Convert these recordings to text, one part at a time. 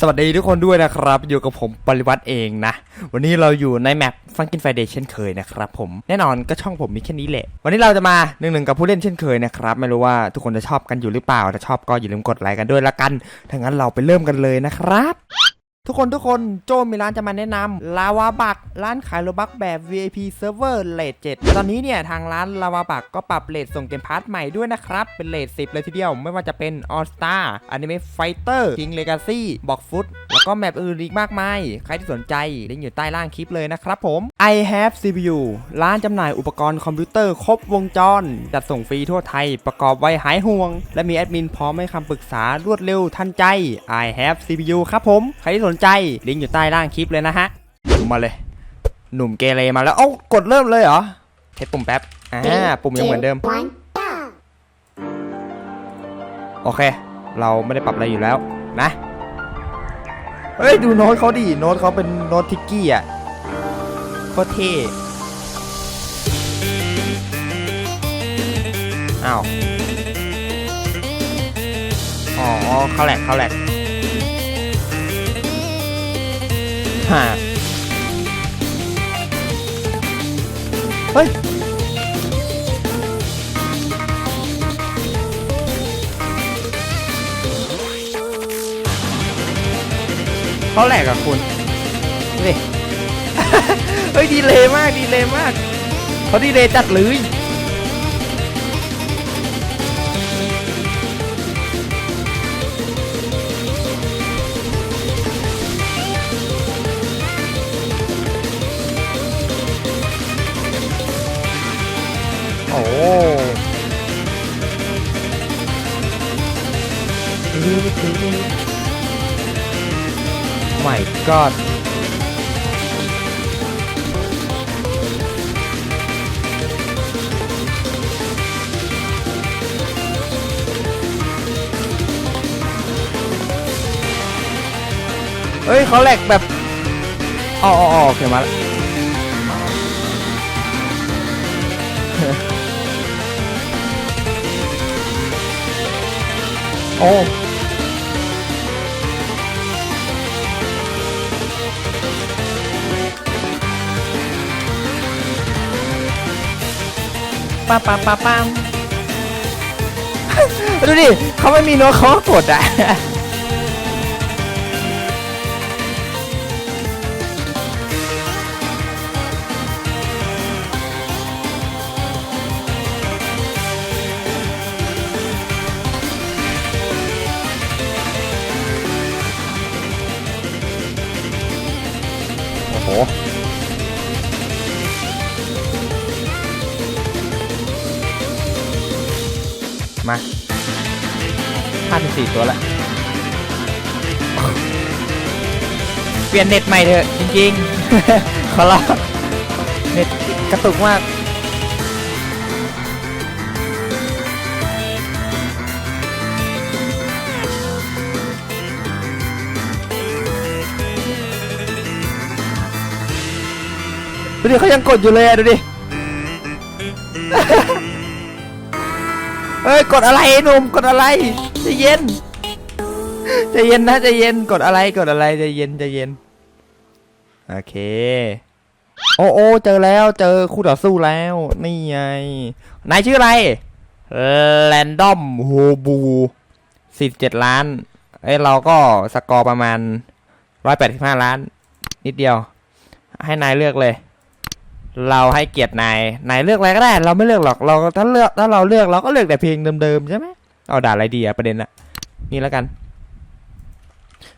สวัสดีทุกคนด้วยนะครับ อยู่กับผมปริวัติเองนะ วันนี้เราอยู่ในแมปฟังกินไฟเดย์เช่นเคยนะครับผมแน่นอนก็ช่องผมมีแค่นี้แหละ วันนี้เราจะมาหนึ่งหนึ่งกับผู้เล่นเช่นเคยนะครับ ไม่รู้ว่าทุกคนจะชอบกันอยู่หรือเปล่า ถ้าชอบก็อย่าลืมกดไลค์กันด้วยละกันถ้างั้นเราไปเริ่มกันเลยนะครับ ทุกคนทุกคนโจมีร้านจะมาแนะนำลาวาบักร้านขายโลบักแบบ VIP Server เลท7ตอนนี้เนี่ย ทางร้านลาวาบักก็ปรับเลทส่งเกมพาร์ทใหม่ด้วยนะครับ เป็นเลท10 เลยทีเดียว ไม่ว่าจะเป็น All Star Anime Fighter King Legacy บอกฟุตแล้วก็แมปอื่นอีกมากมาย ใครที่สนใจลิงก์อยู่ใต้ล่างคลิปเลยนะครับผม I have CPU ร้านจำหน่ายอุปกรณ์คอมพิวเตอร์ครบวงจร จัดส่งฟรีทั่วไทย ประกอบไว้หายห่วง และมีแอดมินพร้อมให้คำปรึกษารวดเร็วทันใจ I have CPU ครับผมใครที่สนใจ ลิงก์อยู่ใต้ล่างคลิปเลยนะฮะ มาเลย หนุ่มเกเรมาแล้ว เอ้ากดเริ่มเลยเหรอเทสปุ่มแป๊บ อ่า ปุ่มยังเหมือนเดิม โอเค เราไม่ได้ปรับอะไรอยู่แล้วนะ เฮ้ย ดูโน้ตเขาดิ โน้ตเขาเป็นโน้ตทิกกี้อะโคตรเท่อ้าว อ๋อเขาแหลกเขาแหลก ฮ่าเฮ้ย เขาแหลกอะคุณนี่เฮ้ย ดีเลยมาก ดีเลยมาก เขาดีเลยจัดเลย ไม่กอดเฮ้ยเขาแหลกแบบอ๋ออ๋ออ๋อโอเคมาแล้วโอ้ ปาปาปาปามดูดิเขาไม่มีโน้ตเขาก็กดอะ 54 ตัวละเปลี่ยนเน็ตใหม่เถอะจริงๆ ขอร้องเน็ตกระตุกมากดูดิเขายังกดอยู่เลยดูดิ เฮ้ย กดอะไรหนุ่ม กดอะไร ใจเย็นใจเย็นนะใจเย็นกดอะไรกดอะไรใจเย็นใจเย็นโอเค โอ้โอเจอแล้วเจอคู่ต่อสู้แล้ว นี่ไงนายชื่ออะไรแรนดอมโฮบูสิบเจ็ดล้านเอ้เราก็สกอร์ประมาณร้อยแปดสิบห้าล้าน นิดเดียว ให้นายเลือกเลย เราให้เกียรตินายนายเลือกอะไรก็ได้ เราไม่เลือกหรอกเราถ้าเลือกถ้าเราเลือกเราก็เลือกแต่เพลงเดิมๆใช่ไหม เอาด่าอะไรดีอะประเด็นอะนี่แล้วกัน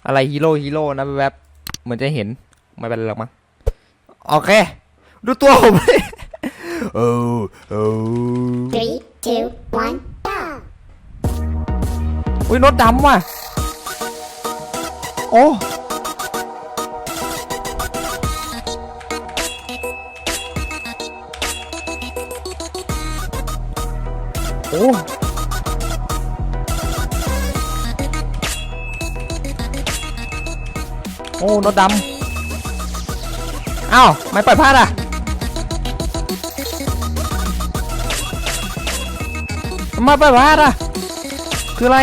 อะไรฮีโร่ฮีโร่นะแวบๆเหมือนจะเห็นไม่เป็นไรหรอกมั้งโอเค ดูตัวผมโอ้โอ้ Three, two, one, go! อุ้ยรถดำว่ะ โอ้โอ้ โอ้รถดำเอ้าไม่ปล่อยพลาดอะมาปล่อยพลาดอะคืออะไร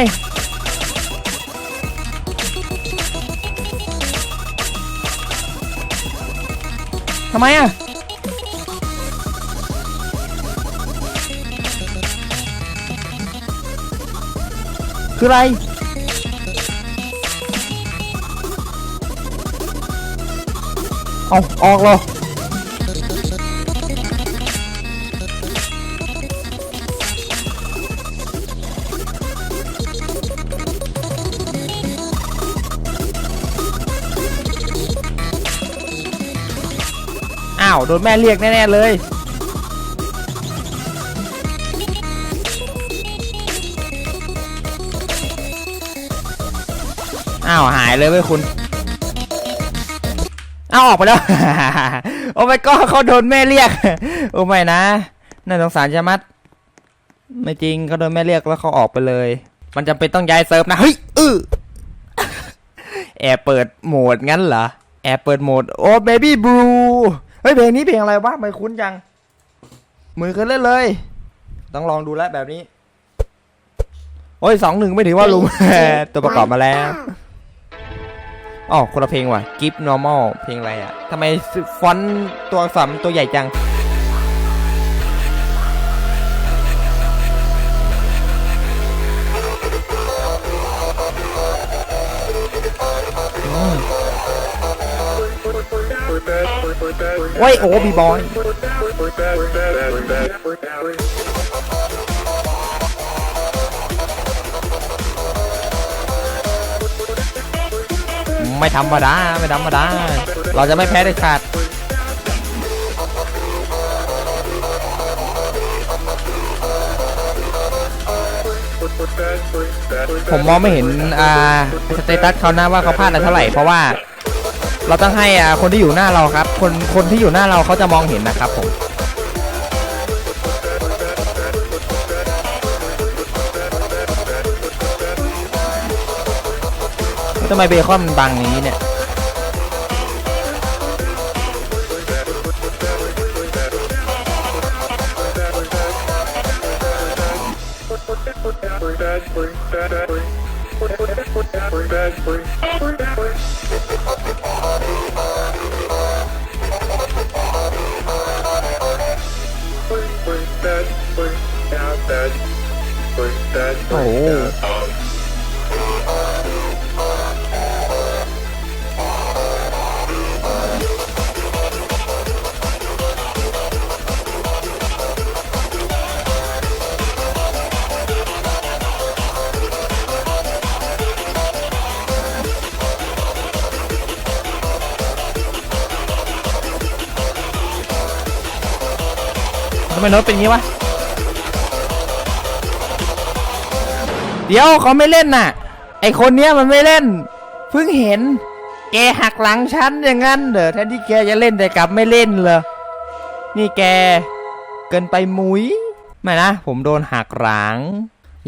ทำไมอะ คืออะไร เอาออกเหรออ้าวโดนแม่เรียกแน่ ๆ เลยอ้าวหายเลยเว้ยคุณ เอาออกไปแล้ว โอ้ไม่ก็เขาโดนแม่เรียก โอ้ไม่นะ น่าสงสารจะมัด ไม่จริงเขาโดนแม่เรียกแล้วเขาออกไปเลย มันจำเป็นต้องย้ายเซิร์ฟนะ เฮ้ยเออแอบเปิดโหมดงั้นเหรอ แอบเปิดโหมด โอ้เบบี้บลูเฮ้ยเพลงนี้เพลงอะไรวะไม่คุ้นจัง มือขึ้นเล่นเลย ต้องลองดูแล้วแบบนี้ โอ้ยสองหนึ่งไม่ถือว่าลุมตัวประกอบมาแล้ว อ๋อคนละเพลงว่ะ Gift Normal เพลงอะไรอะทำไมฟอนต์ตัวอักษรตัวใหญ่จัง โอ้ย โอ้บีบอย ไม่ธรรมดาไม่ธรรมดา เราจะไม่แพ้ได้ขาดผมมองไม่เห็นอ่าสเตตัสเขาหนะว่าเขาพลาดอะไรเท่าไหร่เพราะว่า เราต้องให้อ่าคนที่อยู่หน้าเราครับ คนคนที่อยู่หน้าเราเขาจะมองเห็นนะครับผม ทำไมเบคอนมันบังอย่างนี้เนี่ยโอ้ มโนตเป็นงี้วะ เดี๋ยวเขาไม่เล่นน่ะ ไอคนเนี้ยมันไม่เล่น เพิ่งเห็น แกหักหลังฉันอย่างนั้นเด้อแทนที่แกจะเล่นแต่กลับไม่เล่นเลยนี่แก เกินไปมุ้ย ไม่นะ ผมโดนหักหลัง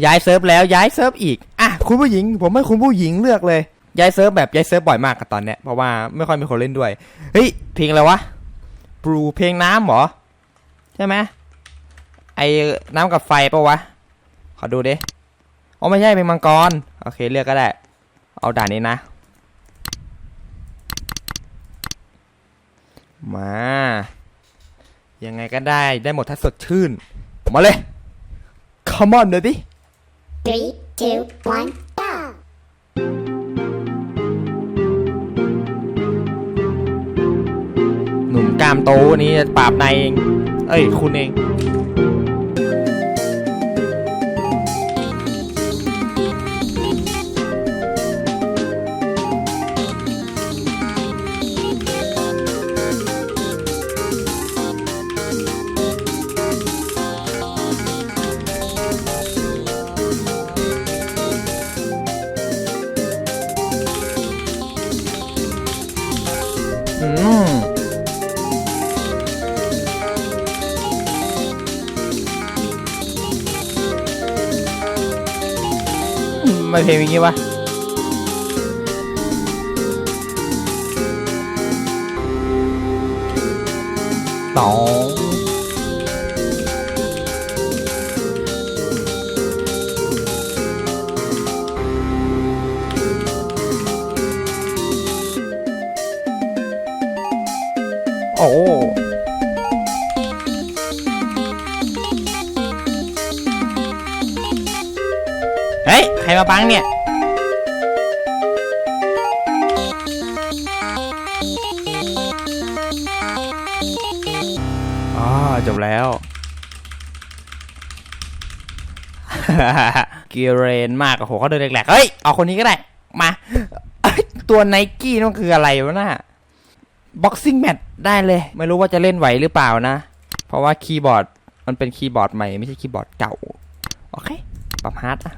ย้ายเซิร์ฟแล้วย้ายเซิร์ฟอีก อะ คุณผู้หญิง ผมให้คุณผู้หญิงเลือกเลย ย้ายเซิร์ฟแบบย้ายเซิร์ฟบ่อยมากกับตอนเนี้ย เพราะว่าไม่ค่อยมีคนเล่นด้วย เฮ้ย เพลงอะไรวะ บลูเพลงน้ำเหรอ ใช่ไหม ไอ้น้ำกับไฟปะวะ ขอดูดิอ๋อไม่ใช่เป็นมังกร โอเคเลือกก็ได้ เอาด่านนี้นะ มา ยังไงก็ได้ได้หมดถ้าสดชื่น มาเลย come on เลยดิ Three, two, one, go! หนุ่มกล้ามโตนี่ปราบนายเอง เอ้ย คุณเอง มเพลงอย่างนี้วะสอง มาบังเนี่ยอ๋อจบแล้วเกีเรนมากโอ้โหเขาเดินแหลกๆเฮ้ย เอาคนนี้ก็ได้ มาตัวไนกี้นั่นคืออะไรวะน่ะบ็อกซิ่งแมทได้เลย ไม่รู้ว่าจะเล่นไหวหรือเปล่านะ เพราะว่าคีย์บอร์ด มันเป็นคีย์บอร์ดใหม่ ไม่ใช่คีย์บอร์ดเก่า โอเค ปรับฮาร์ดอะ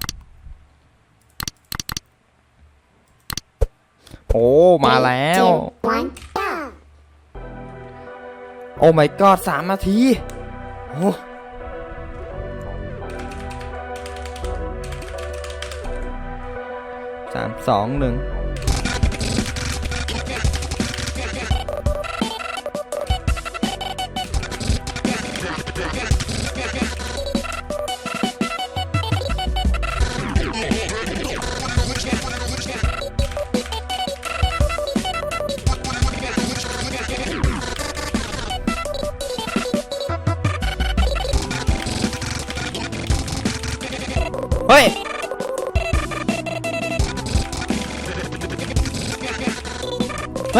โอ้ มาแล้ว Two, one, go. โอ้ my god สามนาที โอ้สามสองหนึ่ง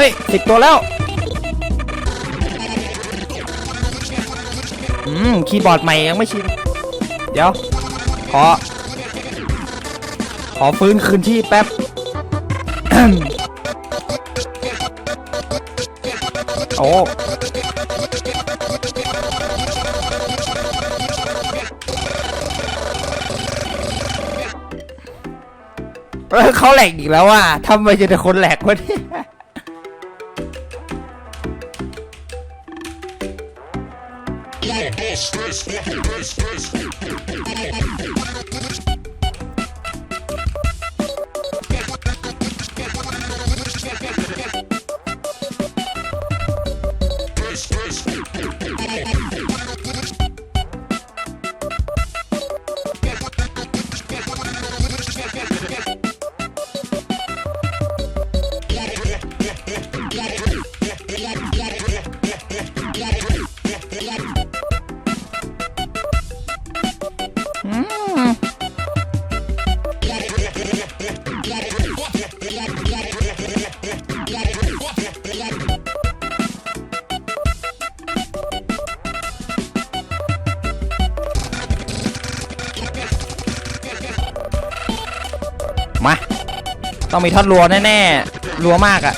ฮ้ยสิบตัวแล้วอืมคีย์บอร์ดใหม่ยังไม่ชิน เดี๋ยว ขอ ขอฟื้นคืนที่แป๊บ โอ้เขาแหลกอีกแล้วว่ะทำไมจะแต่คนแหลกวะเนี่ย One, dos, tres, cuatro, tres, tres. ต้องมีทอดรัวแน่ๆรัวมากอะ่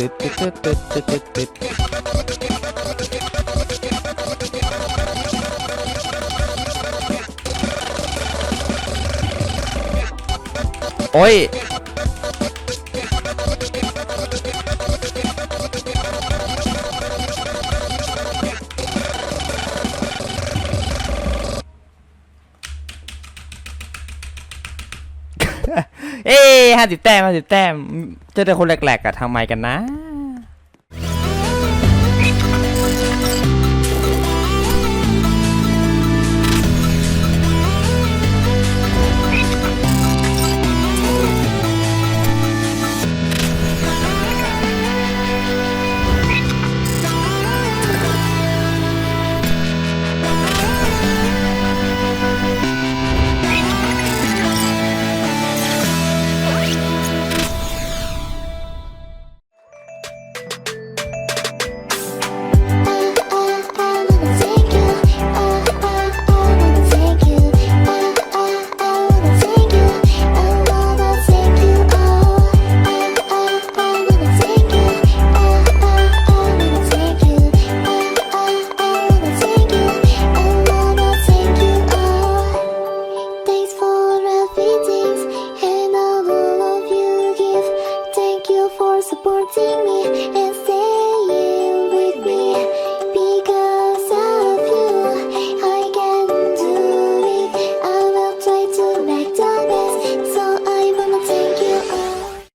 โอ้ย ห้าสิบแต้มห้าสิบแต้มเจอแต่คนแหลกๆอะทำไมกันนะ